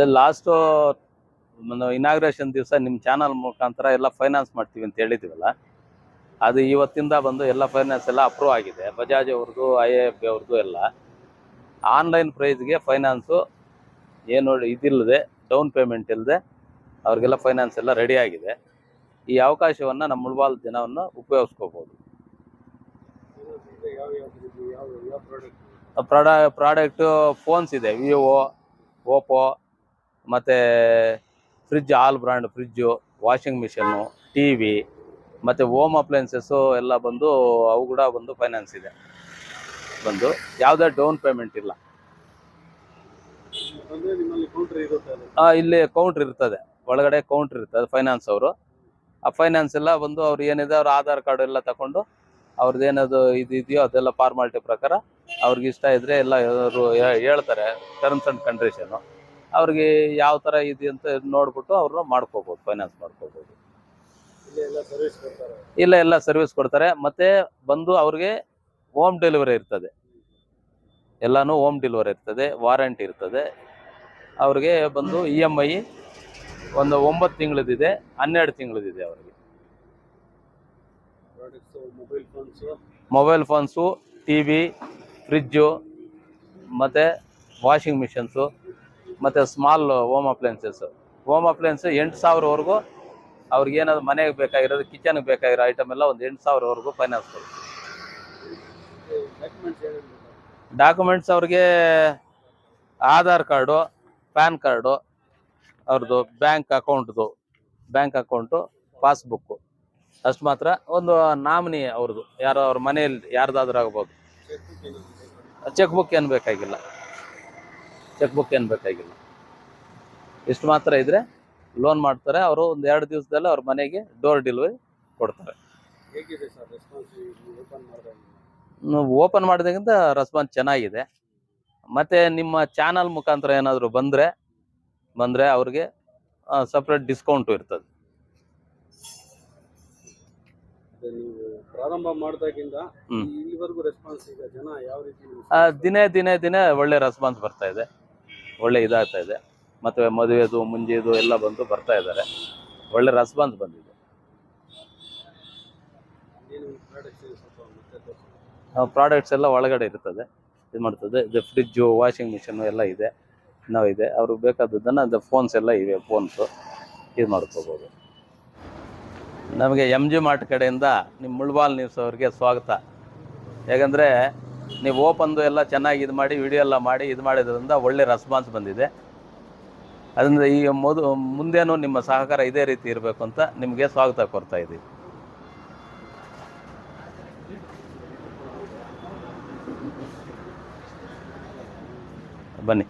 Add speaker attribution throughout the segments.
Speaker 1: ಅದೇ last inauguration ದಿವಸ ನಿಮ್ಮ ಚಾನಲ್ ಮುಖಾಂತರ ಎಲ್ಲ ಫೈನಾನ್ಸ್ ಮಾಡ್ತೀವಿ ಅಂತ ಹೇಳಿದ್ದೀವಲ್ಲ ಅದು ಇವತ್ತಿಂದ ಬಂದು ಎಲ್ಲ ಫೈನಾನ್ಸ್ ಎಲ್ಲ ಅಪ್ರೂವ್ ಆಗಿದೆ. ಬಜಾಜ್ ಅವ್ರದ್ದು ಐ ಎ ಎಫ್ ಅವ್ರದ್ದು ಎಲ್ಲ. ಆನ್ಲೈನ್ ಪ್ರೈಸ್ಗೆ ಫೈನಾನ್ಸು ಏನು ಇದಿಲ್ಲದೆ ಡೌನ್ ಪೇಮೆಂಟ್ ಇಲ್ಲದೆ ಅವ್ರಿಗೆಲ್ಲ ಫೈನಾನ್ಸ್ ಎಲ್ಲ ರೆಡಿ ಆಗಿದೆ. ಈ ಅವಕಾಶವನ್ನು ನಮ್ಮ ಮುಳ್ಬಾಲ್ ಜನವನ್ನು ಉಪಯೋಗಿಸ್ಕೋಬೋದು.
Speaker 2: ಪ್ರಾಡಕ್ಟು
Speaker 1: ಫೋನ್ಸ್ ಇದೆ ವಿವೋ ಓಪೋ ಮತ್ತು fridge all brand fridge washing machine T V ಮತ್ತು ಹೋಮ್ ಅಪ್ಲೈನ್ಸಸ್ಸು ಎಲ್ಲ ಬಂದು ಅವು ಕೂಡ ಬಂದು ಫೈನಾನ್ಸ್ ಇದೆ. ಬಂದು ಯಾವುದೇ ಡೌನ್ ಪೇಮೆಂಟ್ ಇಲ್ಲ. ಇಲ್ಲಿ ಕೌಂಟ್ರ್ ಇರ್ತದೆ. ಒಳಗಡೆ ಕೌಂಟ್ರ್ ಇರ್ತದೆ ಫೈನಾನ್ಸ್ ಅವರು. ಆ ಫೈನಾನ್ಸ್ ಎಲ್ಲ ಬಂದು ಅವ್ರು ಏನಿದೆ ಅವ್ರ ಆಧಾರ್ ಕಾರ್ಡ್ ಎಲ್ಲ ತಗೊಂಡು ಅವ್ರದ್ದು ಏನದು ಇದು ಇದೆಯೋ ಅದೆಲ್ಲ ಫಾರ್ಮಾಲಿಟಿ ಪ್ರಕಾರ ಅವ್ರಿಗೆ ಇಷ್ಟ ಇದ್ರೆ ಎಲ್ಲ ಹೇಳ್ತಾರೆ ಟರ್ಮ್ಸ್ ಆ್ಯಂಡ್ ಕಂಡೀಷನು ಅವ್ರಿಗೆ ಯಾವ ಥರ ಇದೆ ಅಂತ ನೋಡ್ಬಿಟ್ಟು ಅವ್ರನ್ನ ಮಾಡ್ಕೋಬೋದು ಫೈನಾನ್ಸ್ ಮಾಡ್ಕೋಬೋದು.
Speaker 2: ಇಲ್ಲಿ, ಎಲ್ಲ ಸರ್ವಿಸ್ ಕೊಡ್ತಾರೆ.
Speaker 1: ಮತ್ತೆ ಬಂದು ಅವ್ರಿಗೆ ಹೋಮ್ ಡೆಲಿವರಿ ಇರ್ತದೆ. ಎಲ್ಲಾನು ಹೋಮ್ ಡೆಲಿವರಿ ಇರ್ತದೆ ವಾರಂಟಿ ಇರ್ತದೆ. ಅವ್ರಿಗೆ ಬಂದು ಇ ಎಂ ಐ ಒಂದು ಒಂಬತ್ತು ತಿಂಗಳದಿದೆ, ಹನ್ನೆರಡು ತಿಂಗಳದಿದೆ ಅವ್ರಿಗೆ.
Speaker 2: Products mobile phones
Speaker 1: mobile phones T V fridge ಮತ್ತು ವಾಷಿಂಗ್ ಮಿಷನ್ಸು ಮತ್ತು small home appliances home appliance ಎಂಟು ಸಾವಿರವರೆಗೂ ಅವ್ರಿಗೆ ಏನಾದ್ರು ಮನೆಗೆ ಬೇಕಾಗಿರೋದು ಕಿಚನ್ಗೆ ಬೇಕಾಗಿರೋ ಐಟಮ್ ಎಲ್ಲ ಒಂದು ಎಂಟು ಸಾವಿರವರೆಗೂ ಫೈನಾನ್ಸ್
Speaker 2: ಡಾಕ್ಯುಮೆಂಟ್ಸ್
Speaker 1: ಅವ್ರಿಗೆ ಆಧಾರ್ ಕಾರ್ಡು, ಪ್ಯಾನ್ ಕಾರ್ಡು ಅವ್ರದ್ದು ಬ್ಯಾಂಕ್ ಅಕೌಂಟ್ದು ಬ್ಯಾಂಕ್ ಅಕೌಂಟು ಪಾಸ್ಬುಕ್ಕು ಅಷ್ಟು ಮಾತ್ರ ಒಂದು ನಾಮಿನಿ ಅವ್ರದ್ದು ಯಾರೋ ಅವ್ರ ಮನೆಯಲ್ಲಿ ಯಾರ್ದಾದ್ರೂ ಆಗ್ಬೋದು. ಚೆಕ್ ಬುಕ್ ಏನು ಬೇಕಾಗಿಲ್ಲ. ಚೆಕ್ ಬುಕ್ ಏನು ಬೇಕಾಗಿಲ್ಲ. ಇಷ್ಟು ಮಾತ್ರ ಇದ್ರೆ ಲೋನ್ ಮಾಡ್ತಾರೆ ಅವರು ಒಂದು ಎರಡು ದಿವಸದಲ್ಲಿ ಅವ್ರ ಮನೆಗೆ ಡೋರ್ ಡೆಲಿವರಿ ಕೊಡ್ತಾರೆ.
Speaker 2: ಓಪನ್
Speaker 1: ಮಾಡಿದಾಗಿಂತ ರೆಸ್ಪಾನ್ಸ್ ಚೆನ್ನಾಗಿದೆ. ಮತ್ತೆ ನಿಮ್ಮ ಚಾನಲ್ ಮುಖಾಂತರ ಏನಾದರೂ ಬಂದರೆ ಬಂದರೆ ಅವ್ರಿಗೆ ಸಪ್ರೇಟ್ ಡಿಸ್ಕೌಂಟು ಇರ್ತದೆ.
Speaker 2: ಪ್ರಾರಂಭ ಮಾಡಿದಾಗಿಂದ ಇಲ್ಲಿವರೆಗೂ ರೆಸ್ಪಾನ್ಸ್ ಈಗ ಜನ ಯಾವ ರೀತಿ
Speaker 1: ದಿನೇ ದಿನೇ ದಿನೇ ಒಳ್ಳೆ ರೆಸ್ಪಾನ್ಸ್ ಬರ್ತಾ ಇದೆ. ಒಳ್ಳೆ ಇದಾಗ್ತಾ ಇದೆ. ಮತ್ತು ಮದುವೆದು, ಮುಂಜೆದು ಎಲ್ಲ ಬಂದು ಬರ್ತಾ ಇದ್ದಾರೆ. ಒಳ್ಳೆ ರೆಸ್ಪಾನ್ಸ್ ಬಂದಿದೆ.
Speaker 2: ಪ್ರಾಡಕ್ಟ್ಸ್
Speaker 1: ಎಲ್ಲ ಒಳಗಡೆ ಇರ್ತದೆ. ಇದು ಮಾಡ್ತದೆ. ಇದು ಫ್ರಿಜ್ಜು ವಾಷಿಂಗ್ ಮಿಷಿನು ಎಲ್ಲ ಇದೆ. ನಾವು ಇದೆ. ಅವ್ರಿಗೆ ಬೇಕಾದದ್ದನ್ನು ಅದು ಫೋನ್ಸ್ ಎಲ್ಲ ಇವೆ ಫೋನ್ಸು ಇದು ಮಾಡ್ಕೋಬೋದು. ನಮಗೆ ಎಂ ಜಿ ಮಾರ್ಟ್ ಕಡೆಯಿಂದ ನಿಮ್ಮ ಮುಳ್ಬಾಲ್ ನ್ಯೂಸ್ ಅವ್ರಿಗೆ ಸ್ವಾಗತ. ಯಾಕಂದರೆ ನೀವು ಓಪನ್ದು ಎಲ್ಲ ಚೆನ್ನಾಗಿ ಇದು ಮಾಡಿ ವಿಡಿಯೋ ಎಲ್ಲ ಮಾಡಿ, ಇದು ಮಾಡಿದ್ರಿಂದ ಒಳ್ಳೆ ರೆಸ್ಪಾನ್ಸ್ ಬಂದಿದೆ. ಅದರಿಂದ ಈ ಮೊದಲು ಮುಂದೇನು ನಿಮ್ಮ ಸಹಕಾರ ಇದೇ ರೀತಿ ಇರಬೇಕು ಅಂತ ನಿಮಗೆ ಸ್ವಾಗತ ಕೊಡ್ತಾ ಇದ್ದೀವಿ. ಬನ್ನಿ.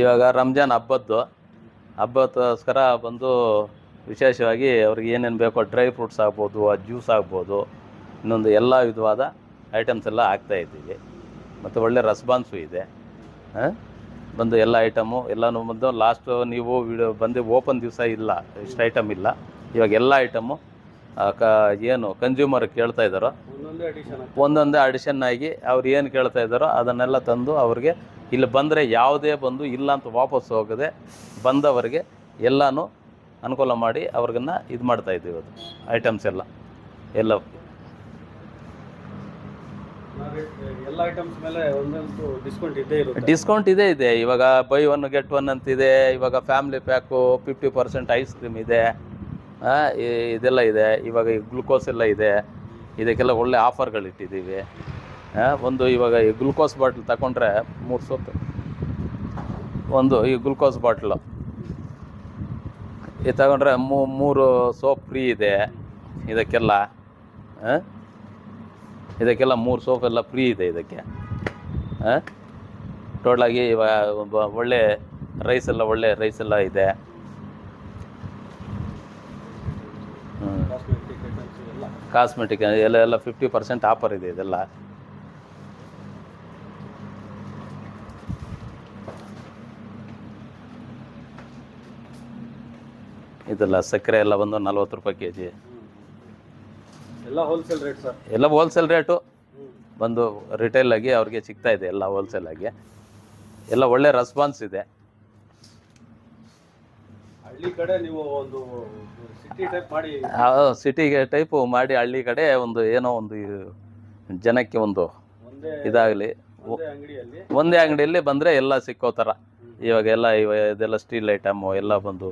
Speaker 1: ಇವಾಗ ರಂಜಾನ್ ಹಬ್ಬದ್ದು, ಹಬ್ಬಕ್ಕೋಸ್ಕರ ಬಂದು ವಿಶೇಷವಾಗಿ ಅವ್ರಿಗೆ ಏನೇನು ಬೇಕೋ ಡ್ರೈ ಫ್ರೂಟ್ಸ್ ಆಗ್ಬೋದು ಜ್ಯೂಸ್ ಆಗ್ಬೋದು ಇನ್ನೊಂದು ಎಲ್ಲ ವಿಧವಾದ ಐಟಮ್ಸ್ ಎಲ್ಲ ಇದ್ದೀವಿ. ಮತ್ತು ಒಳ್ಳೆ ರೆಸ್ಪಾನ್ಸು ಇದೆ. ಆ? ಬಂದು ಎಲ್ಲ ಐಟಮು ಎಲ್ಲನೂ ಬಂದು ಲಾಸ್ಟು ನೀವು ವಿಡಿಯೋ ಬಂದು ಓಪನ್ ದಿವಸ ಇಲ್ಲ ಇಷ್ಟು ಐಟಮ್ ಇಲ್ಲ. ಇವಾಗ ಎಲ್ಲ ಐಟಮು ಕ ಏನು ಕನ್ಸ್ಯೂಮರ್ ಕೇಳ್ತಾ ಇದ್ದಾರೋ
Speaker 2: ಒಂದೊಂದೇ ಅಡಿಷನ್
Speaker 1: ಆಗಿ ಅವ್ರು ಏನು ಕೇಳ್ತಾ ಇದ್ದಾರೋ ಅದನ್ನೆಲ್ಲ ತಂದು ಅವ್ರಿಗೆ ಇಲ್ಲಿ ಬಂದರೆ ಯಾವುದೇ ಬಂದು ಇಲ್ಲ ಅಂತ ವಾಪಸ್ ಹೋಗದೆ ಬಂದವರಿಗೆ ಎಲ್ಲನೂ ಅನುಕೂಲ ಮಾಡಿ ಅವ್ರಿಗನ್ನ ಇದು ಮಾಡ್ತಾ ಇದ್ದೀವಿ ಅದು ಐಟಮ್ಸ್ ಎಲ್ಲ ಎಲ್ಲ.
Speaker 2: ಎಲ್ಲ ಐಟಮ್ಸ್ ಮೇಲೆ ಒಂದೊಂದು ಡಿಸ್ಕೌಂಟ್
Speaker 1: ಇದೇ ಇದೆ ಇದೆ. ಇವಾಗ ಬೈ ಒನ್ ಗೆಟ್ ಒನ್ ಅಂತಿದೆ. ಇವಾಗ family pack fifty percent ice cream ಇದೆ. ಇದೆಲ್ಲ ಇದೆ. ಇವಾಗ ಗ್ಲುಕೋಸ್ ಎಲ್ಲ ಇದೆ. ಇದಕ್ಕೆಲ್ಲ ಒಳ್ಳೆ ಆಫರ್ಗಳು ಇಟ್ಟಿದ್ದೀವಿ. ಒಂದು ಇವಾಗ ಈ ಗ್ಲುಕೋಸ್ ಬಾಟ್ಲ್ ತಗೊಂಡ್ರೆ ಮೂರು ಸೊತ್ತು. ಒಂದು ಈ ಗ್ಲುಕೋಸ್ ಬಾಟ್ಲು ಇದು ತಗೊಂಡ್ರೆ ಮೂ- ಮೂರು ಸೋಪ್ ಫ್ರೀ ಇದೆ. ಇದಕ್ಕೆಲ್ಲ ಹಾಂ ಇದಕ್ಕೆಲ್ಲ ಮೂರು ಸೋಪ್ ಎಲ್ಲ ಫ್ರೀ ಇದೆ ಇದಕ್ಕೆ. ಟೋಟಲಾಗಿ ಇವಾಗ ಒಬ್ಬ ಒಳ್ಳೆ ರೈಸ್ ಎಲ್ಲ ಒಳ್ಳೆ ರೈಸ್ ಎಲ್ಲ ಇದೆ.
Speaker 2: ಕಾಸ್ಮೆಟಿಕ್ ಐಟಮ್ಸ್ ಎಲ್ಲ.
Speaker 1: ಕಾಸ್ಮೆಟಿಕ್ ಎಲ್ಲ ಎಲ್ಲ ಫಿಫ್ಟಿ ಪರ್ಸೆಂಟ್ ಆಫರ್ ಇದೆ ಇದೆಲ್ಲ. ಇದೆಲ್ಲ ಸಕ್ಕರೆ ಎಲ್ಲ ಬಂದು ನಲ್ವತ್ತು ರೂಪಾಯಿ ಕೆ ಜಿ
Speaker 2: ಎಲ್ಲ ಹೋಲ್ಸೇಲ್ ರೇಟ್ ಸರ್
Speaker 1: ಎಲ್ಲ ಹೋಲ್ಸೇಲ್ ರೇಟು ಬಂದು ರಿಟೇಲ್ ಆಗಿ ಅವ್ರಿಗೆ ಸಿಗ್ತಾ ಇದೆ ಎಲ್ಲ ಹೋಲ್ಸೇಲ್ ಆಗಿ. ಎಲ್ಲ ಒಳ್ಳೆ ರೆಸ್ಪಾನ್ಸ್ ಇದೆ.
Speaker 2: ಹಳ್ಳಿ ಕಡೆ ನೀವು ಒಂದು ಸಿಟಿ ಟೈಪ್ ಮಾಡಿ
Speaker 1: ಸಿಟಿಗೆ ಟೈಪು ಮಾಡಿ ಹಳ್ಳಿ ಕಡೆ ಒಂದು ಏನೋ ಒಂದು ಜನಕ್ಕೆ ಒಂದು ಇದಾಗಲಿ.
Speaker 2: ಒಂದೇ ಅಂಗಡಿಯಲ್ಲಿ?
Speaker 1: ಬಂದರೆ ಎಲ್ಲ ಸಿಕ್ಕೋ ಥರ. ಇವಾಗ ಎಲ್ಲ ಇವ ಇದೆಲ್ಲ ಸ್ಟೀಲ್ ಐಟಮು ಎಲ್ಲ ಬಂದು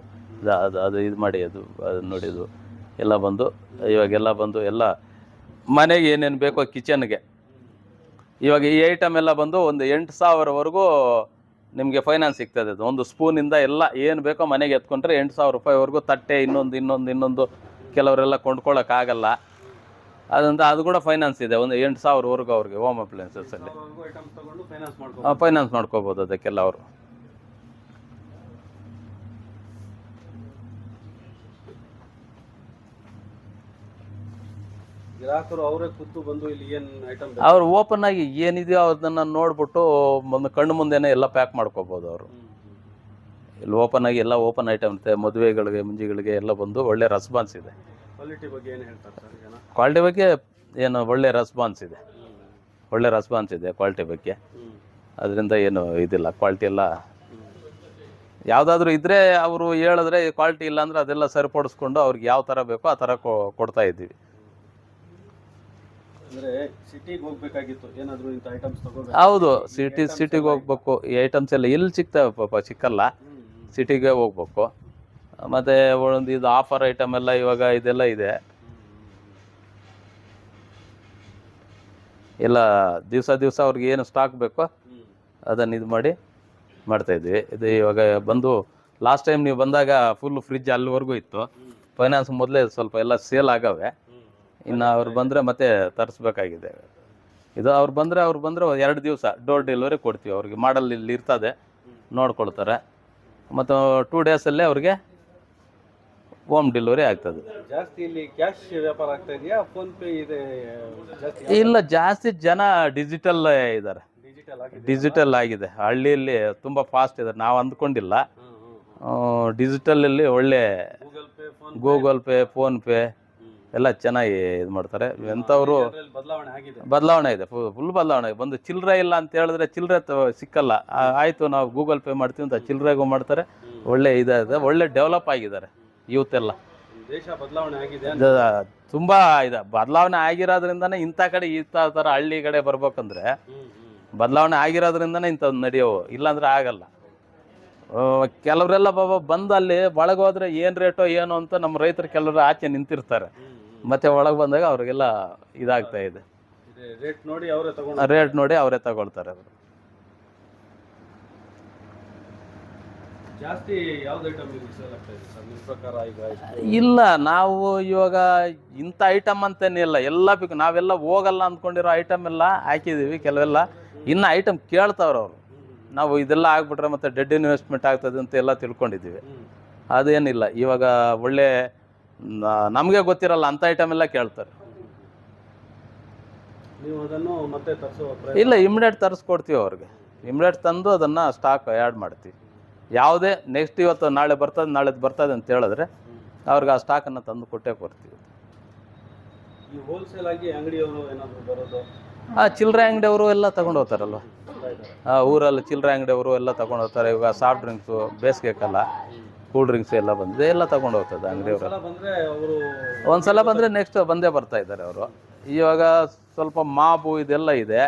Speaker 1: ಅದು ಅದು ಇದು ಮಾಡಿ ಅದು ಅದು ನೋಡಿದ್ದು ಎಲ್ಲ ಬಂದು ಇವಾಗೆಲ್ಲ ಬಂದು ಎಲ್ಲ ಮನೆಗೆ ಏನೇನು ಬೇಕೋ ಕಿಚನ್ಗೆ ಇವಾಗ ಈ ಐಟಮ್ ಎಲ್ಲ ಬಂದು ಒಂದು ಎಂಟು ಸಾವಿರವರೆಗೂ ನಿಮಗೆ ಫೈನಾನ್ಸ್ ಸಿಗ್ತದೆ ಅದು. ಒಂದು ಸ್ಪೂನಿಂದ ಎಲ್ಲ ಏನು ಬೇಕೋ ಮನೆಗೆ ಎತ್ಕೊಂಡ್ರೆ ಎಂಟು ಸಾವಿರ ರೂಪಾಯಿವರೆಗೂ ತಟ್ಟೆ ಇನ್ನೊಂದು ಇನ್ನೊಂದು ಇನ್ನೊಂದು ಕೆಲವರೆಲ್ಲ ಕೊಂಡ್ಕೊಳ್ಳೋಕ್ಕಾಗಲ್ಲ ಅದಂತ ಅದು ಕೂಡ ಫೈನಾನ್ಸ್ ಇದೆ. ಒಂದು ಎಂಟು ಸಾವಿರವರೆಗೂ ಅವ್ರಿಗೆ ಹೋಮ್
Speaker 2: ಮಾಡ್ಕೊ
Speaker 1: ಫೈನಾನ್ಸ್ ಮಾಡ್ಕೋಬೋದು ಅದಕ್ಕೆಲ್ಲ ಅವರು.
Speaker 2: ಗ್ರಾಹಕರು ಅವರೇ ಕೂತು ಬಂದು ಇಲ್ಲಿ ಏನ್ ಐಟಮ್
Speaker 1: ಅವ್ರು ಓಪನ್ ಆಗಿ ಏನಿದೆಯೋ ಅದನ್ನ ನೋಡ್ಬಿಟ್ಟು ಒಂದು ಕಣ್ಣು ಮುಂದೆನೆ ಎಲ್ಲ ಪ್ಯಾಕ್ ಮಾಡ್ಕೋಬೋದು ಅವರು. ಇಲ್ಲಿ ಓಪನ್ ಆಗಿ ಎಲ್ಲ ಓಪನ್ ಐಟಮ್ ಇರುತ್ತೆ ಮದುವೆಗಳಿಗೆ ಮುಂಜಿಗಳಿಗೆ ಎಲ್ಲ ಬಂದು ಒಳ್ಳೆ ರೆಸ್ಪಾನ್ಸ್ ಇದೆ.
Speaker 2: ಕ್ವಾಲಿಟಿ ಬಗ್ಗೆ ಏನ್ ಹೇಳ್ತಾರೆ ಸರ್ ಜನ?
Speaker 1: ಕ್ವಾಲಿಟಿ ಬಗ್ಗೆ ಏನು ಒಳ್ಳೆ ರೆಸ್ಪಾನ್ಸ್ ಇದೆ. ಒಳ್ಳೆ ರೆಸ್ಪಾನ್ಸ್ ಇದೆ ಕ್ವಾಲಿಟಿ ಬಗ್ಗೆ. ಅದರಿಂದ ಏನು ಇದಿಲ್ಲ ಕ್ವಾಲಿಟಿ ಎಲ್ಲ ಯಾವುದಾದ್ರೂ ಇದ್ದರೆ ಅವರು ಹೇಳಿದ್ರೆ ಕ್ವಾಲಿಟಿ ಇಲ್ಲ ಅಂದ್ರೆ ಅದೆಲ್ಲ ಸರಿಪಡಿಸ್ಕೊಂಡು ಅವ್ರಿಗೆ ಯಾವ ಥರ ಬೇಕೋ ಆ ಥರ ಕೊಡ್ತಾ ಇದ್ದೀವಿ
Speaker 2: ಅಂದ್ರೆ ಸಿಟಿಗೆ ಹೋಗ್ಬೇಕಾಗಿತ್ತು ಏನಾದ್ರು ಇಂಥ ಐಟಮ್ಸ್ ತಗೋಬೇಕು
Speaker 1: ಹೌದು ಸಿಟಿ ಸಿಟಿಗೆ ಹೋಗ್ಬೇಕು. ಈ ಐಟಮ್ಸ್ ಎಲ್ಲ ಎಲ್ಲಿ ಸಿಗ್ತವೆ ಪಾಪ ಸಿಕ್ಕಲ್ಲ. ಸಿಟಿಗೆ ಹೋಗ್ಬೇಕು. ಮತ್ತು ಒಂದು ಇದು ಆಫರ್ ಐಟಮ್ ಎಲ್ಲ ಇವಾಗ ಇದೆಲ್ಲ ಇದೆ. ಎಲ್ಲ ದಿವಸ ದಿವಸ ಅವ್ರಿಗೆ ಏನು ಸ್ಟಾಕ್ ಬೇಕೋ ಅದನ್ನು ಇದು ಮಾಡಿ ಮಾಡ್ತಾ ಇದ್ವಿ. ಇದು ಇವಾಗ ಬಂದು ಲಾಸ್ಟ್ ಟೈಮ್ ನೀವು ಬಂದಾಗ ಫುಲ್ ಫ್ರಿಜ್ ಅಲ್ಲಿವರೆಗೂ ಇತ್ತು. ಫೈನಾನ್ಸ್ ಮೊದಲೇ ಸ್ವಲ್ಪ ಎಲ್ಲ ಸೇಲ್ ಆಗವೆ. ಇನ್ನು ಅವ್ರು ಬಂದರೆ ಮತ್ತೆ ತರಿಸ್ಬೇಕಾಗಿದೆ. ಇದು ಅವ್ರು ಬಂದರೆ ಅವ್ರು ಬಂದರೆ ಎರಡು ದಿವಸ ಡೋರ್ ಡೆಲಿವರಿ ಕೊಡ್ತೀವಿ ಅವ್ರಿಗೆ. ಮಾಡಲ್ ಇಲ್ಲಿ ಇರ್ತದೆ. ನೋಡ್ಕೊಳ್ತಾರೆ. ಮತ್ತು ಟೂ ಡೇಸಲ್ಲೇ ಅವ್ರಿಗೆ ಹೋಮ್ ಡೆಲಿವರಿ ಆಗ್ತದೆ.
Speaker 2: ಜಾಸ್ತಿ ಇಲ್ಲಿ ಕ್ಯಾಶ್ ವ್ಯಾಪಾರ ಆಗ್ತಾ ಇದೆಯಾ? ಫೋನ್ ಪೇ ಇದೆ ಜಾಸ್ತಿ
Speaker 1: ಇಲ್ಲ ಜಾಸ್ತಿ ಜನ ಡಿಜಿಟಲ್ ಇದ್ದಾರೆ.
Speaker 2: ಡಿಜಿಟಲ್ ಆಗಿದೆ.
Speaker 1: ಹಳ್ಳಿಯಲ್ಲಿ ತುಂಬ ಫಾಸ್ಟ್ ಇದೆ ನಾವು ಅಂದ್ಕೊಂಡಿಲ್ಲ. ಡಿಜಿಟಲಲ್ಲಿ ಒಳ್ಳೆ
Speaker 2: ಗೂಗಲ್ ಪೇ
Speaker 1: ಫೋನ್ಪೇ ಎಲ್ಲ ಚೆನ್ನಾಗಿ ಇದು ಮಾಡ್ತಾರೆ. ಎಂಥವರು
Speaker 2: ಬದಲಾವಣೆ ಆಗಿದೆ.
Speaker 1: ಬದಲಾವಣೆ ಇದೆ ಫುಲ್ ಬದಲಾವಣೆ. ಬಂದು ಚಿಲ್ಲರೆ ಇಲ್ಲ ಅಂತ ಹೇಳಿದ್ರೆ ಚಿಲ್ಲರೆ ಸಿಕ್ಕಲ್ಲ. ಆಯಿತು ನಾವು ಗೂಗಲ್ ಪೇ ಮಾಡ್ತೀವಿ ಅಂತ ಚಿಲ್ಲರೆಗೂ ಮಾಡ್ತಾರೆ. ಒಳ್ಳೆ ಇದಾಗಿದೆ ಒಳ್ಳೆ ಡೆವಲಪ್ ಆಗಿದ್ದಾರೆ ಯೂತ್ ಎಲ್ಲ.
Speaker 2: ದೇಶ ಬದಲಾವಣೆ ಆಗಿದೆ
Speaker 1: ಇದು ತುಂಬ ಇದೆ. ಬದಲಾವಣೆ ಆಗಿರೋದ್ರಿಂದನೇ ಇಂಥ ಕಡೆ ಇಂಥ ಥರ ಹಳ್ಳಿ ಕಡೆ ಬರ್ಬೇಕಂದ್ರೆ ಬದಲಾವಣೆ ಆಗಿರೋದ್ರಿಂದನೇ ಇಂಥದ್ದು ನಡೆಯೋವು. ಇಲ್ಲಾಂದ್ರೆ ಆಗಲ್ಲ. ಕೆಲವರೆಲ್ಲ ಬಾಬಾ ಬಂದು ಅಲ್ಲಿ ಒಳಗೆ ಹೋದ್ರೆ ಏನು ರೇಟೋ ಏನು ಅಂತ ನಮ್ಮ ರೈತರು ಕೆಲವರು ಆಚೆ ನಿಂತಿರ್ತಾರೆ. ಮತ್ತೆ ಒಳಗೆ ಬಂದಾಗ ಅವ್ರಿಗೆಲ್ಲ ಇದಾಗ್ತಾ ಇದೆ.
Speaker 2: ರೇಟ್ ನೋಡಿ ಅವರೇ ತಗೊಂಡು.
Speaker 1: ರೇಟ್ ನೋಡಿ ಅವರೇ ತಗೊಳ್ತಾರೆ ಅವರು.
Speaker 2: ಜಾಸ್ತಿ ಯಾವ್ದು ಐಟಮ್ ಪ್ರಕಾರ ಈಗ
Speaker 1: ಇಲ್ಲ ನಾವು ಇವಾಗ ಇಂಥ ಐಟಮ್ ಅಂತೇನಿಲ್ಲ ಎಲ್ಲ ಬೇಕು ನಾವೆಲ್ಲ ಹೋಗಲ್ಲ ಅಂದ್ಕೊಂಡಿರೋ ಐಟಮ್ ಎಲ್ಲ ಹಾಕಿದ್ದೀವಿ ಕೆಲವೆಲ್ಲ. ಇನ್ನು ಐಟಮ್ ಕೇಳ್ತಾವ್ರ ಅವರು. ನಾವು ಇದೆಲ್ಲ ಆಗ್ಬಿಟ್ರೆ ಮತ್ತೆ ಡೆಡ್ ಇನ್ವೆಸ್ಟ್ಮೆಂಟ್ ಆಗ್ತದೆ ಅಂತ ಎಲ್ಲ ತಿಳ್ಕೊಂಡಿದ್ದೀವಿ. ಅದೇನಿಲ್ಲ. ಇವಾಗ ಒಳ್ಳೆ ನಮಗೆ ಗೊತ್ತಿರಲ್ಲ ಅಂಥ ಐಟಮ್ ಎಲ್ಲ ಕೇಳ್ತಾರೆ. ಇಲ್ಲ ಇಮಿಡಿಯೇಟ್ ತರಿಸ್ಕೊಡ್ತೀವಿ ಅವ್ರಿಗೆ. ಇಮಿಡಿಯೇಟ್ ತಂದು ಅದನ್ನು ಸ್ಟಾಕ್ ಆ್ಯಡ್ ಮಾಡ್ತೀವಿ. ಯಾವುದೇ ನೆಕ್ಸ್ಟ್ ಇವತ್ತು ನಾಳೆ ಬರ್ತದೆ ನಾಳೆ ಬರ್ತದೆ ಅಂತ ಹೇಳಿದ್ರೆ ಅವ್ರಿಗೆ ಆ ಸ್ಟಾಕನ್ನು ತಂದು ಕೊಟ್ಟೇ ಕೊಡ್ತೀವಿ. ಆ ಚಿಲ್ಲರೆ ಅಂಗಡಿಯವರು ಎಲ್ಲ ತಗೊಂಡು ಹೋಗ್ತಾರಲ್ವ? ಊರಲ್ಲಿ ಚಿಲ್ಲರೆ ಅಂಗಡಿಯವರು ಎಲ್ಲ ತಗೊಂಡು ಹೋಗ್ತಾರೆ. ಇವಾಗ ಸಾಫ್ಟ್ ಡ್ರಿಂಕ್ಸು ಬೇಸಿಗೆ ಕಾಲ ಕೂಲ್ ಡ್ರಿಂಕ್ಸ್ ಎಲ್ಲ ಬಂದಿದೆ ಎಲ್ಲ ತಗೊಂಡು ಹೋಗ್ತದೆ ಅಂಗಡಿಯವರು
Speaker 2: ಸಲ ಬಂದ್ರೆ ಅವರು.
Speaker 1: ಒಂದ್ಸಲ ಬಂದರೆ ನೆಕ್ಸ್ಟ್ ಬಂದೇ ಬರ್ತಾ ಇದ್ದಾರೆ ಅವರು. ಇವಾಗ ಸ್ವಲ್ಪ ಮಾಬು ಇದೆಲ್ಲ ಇದೆ.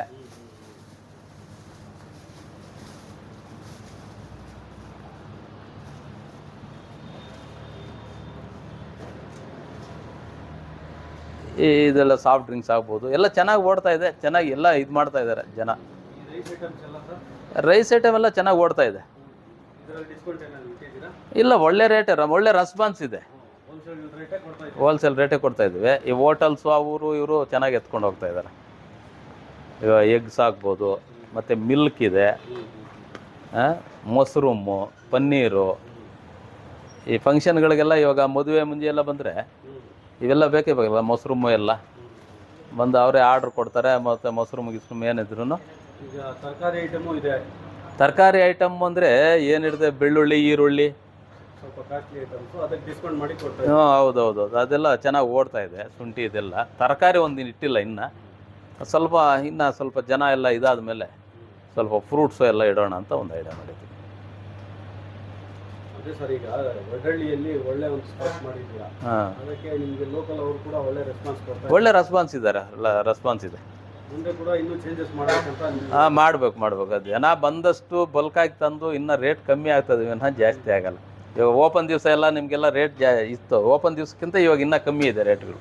Speaker 1: ಈ ಇದೆಲ್ಲ ಸಾಫ್ಟ್ ಡ್ರಿಂಕ್ಸ್ ಆಗ್ಬೋದು. ಎಲ್ಲ ಚೆನ್ನಾಗಿ ಓಡ್ತಾ ಇದೆ ಚೆನ್ನಾಗಿ ಎಲ್ಲ ಇದು ಮಾಡ್ತಾ ಇದ್ದಾರೆ ಜನ.
Speaker 2: ರೈಸ್
Speaker 1: ಐಟಮ್ ಎಲ್ಲ ಚೆನ್ನಾಗಿ ಓಡ್ತಾ ಇದೆ
Speaker 2: ಇದರಲ್ಲಿ ಡಿಸ್ಕೌಂಟ್ ಏನಾದ್ರು ಇಟ್ಟಿದ್ದೀರಾ
Speaker 1: ಇಲ್ಲ ಒಳ್ಳೆ ರೇಟ್ ಒಳ್ಳೆ ರೆಸ್ಪಾನ್ಸ್ ಇದೆ.
Speaker 2: ಹೋಲ್ಸೇಲ್ ರೇಟೇ ಕೊಡ್ತಾ
Speaker 1: ಇದ್ದೀವಿ. ಇದ್ವಿ ಈ ಹೋಟೆಲ್ಸು ಊರು ಇವರು ಚೆನ್ನಾಗಿ ಎತ್ಕೊಂಡು ಹೋಗ್ತಾ ಇದ್ದಾರೆ. ಈಗ ಎಗ್ಸ್ ಆಗ್ಬೋದು ಮತ್ತು ಮಿಲ್ಕ್ ಇದೆ. ಆ, ಮೊಸರುಮ್ಮು ಪನ್ನೀರು. ಈ ಫಂಕ್ಷನ್ಗಳಿಗೆಲ್ಲ ಇವಾಗ ಮದುವೆ ಮುಂಜೆ ಎಲ್ಲ ಬಂದರೆ ಇವೆಲ್ಲ ಬೇಕೇ ಬೇಕಲ್ಲ ಮೊಸರುಮ್ಮು ಎಲ್ಲ. ಬಂದು ಅವರೇ ಆರ್ಡ್ರ್ ಕೊಡ್ತಾರೆ ಮತ್ತು ಮೊಸರು ಗಿಸ್ರೂಮ್ ಏನಿದ್ರು
Speaker 2: ಈಗ ತರಕಾರಿ ಐಟಮು ಇದೆ.
Speaker 1: ತರಕಾರಿ ಐಟಮ್ ಅಂದರೆ ಏನಿರುತ್ತೆ ಬೆಳ್ಳುಳ್ಳಿ ಈರುಳ್ಳಿ.
Speaker 2: ಸ್ವಲ್ಪ ಕಾಸ್ಟ್ಲಿ ಹೌದು
Speaker 1: ಹ್ಞೂ ಹೌದೌದು ಅದೆಲ್ಲ ಚೆನ್ನಾಗಿ ಓಡ್ತಾ ಇದೆ ಶುಂಠಿ ಇದೆಲ್ಲ. ತರಕಾರಿ ಒಂದು ಇಟ್ಟಿಲ್ಲ ಇನ್ನು. ಸ್ವಲ್ಪ ಇನ್ನು ಸ್ವಲ್ಪ ಜನ ಎಲ್ಲ ಇದಾದ ಮೇಲೆ ಸ್ವಲ್ಪ ಫ್ರೂಟ್ಸು ಎಲ್ಲ ಇಡೋಣ ಅಂತ ಒಂದು ಐಡಿಯಾ ಮಾಡಿದ್ವಿ
Speaker 2: ಅದೇ ಸರ್ ಈಗ ಒಳ್ಳೆ ಒಂದು ಮಾಡಿದ್ದೀರಾ?
Speaker 1: ಹಾಂ.
Speaker 2: ಅದಕ್ಕೆ ನಿಮಗೆ ಲೋಕಲ್ ಅವರು ಕೂಡ ಒಳ್ಳೆ ರೆಸ್ಪಾನ್ಸ್ ಕೊಡ್ತಾರೆ
Speaker 1: ಒಳ್ಳೆ ರೆಸ್ಪಾನ್ಸ್ ಇದ್ದಾರೆ. ರೆಸ್ಪಾನ್ಸ್ ಇದೆ. ಹಾಂ, ಮಾಡ್ಬೇಕು ಮಾಡ್ಬೇಕು. ಅದು ಜನ ಬಂದಷ್ಟು ಬಲ್ಕಾಗಿ ತಂದು ಇನ್ನೂ ರೇಟ್ ಕಮ್ಮಿ ಆಗ್ತದೆ ವಿನಃ ಜಾಸ್ತಿ ಆಗಲ್ಲ. ಇವಾಗ ಓಪನ್ ದಿವಸ ಎಲ್ಲ ನಿಮಗೆಲ್ಲ ರೇಟ್ ಜಾ ಇತ್ತು. ಓಪನ್ ದಿವಸಕ್ಕಿಂತ ಇವಾಗ ಇನ್ನೂ ಕಮ್ಮಿ ಇದೆ ರೇಟ್ಗಳು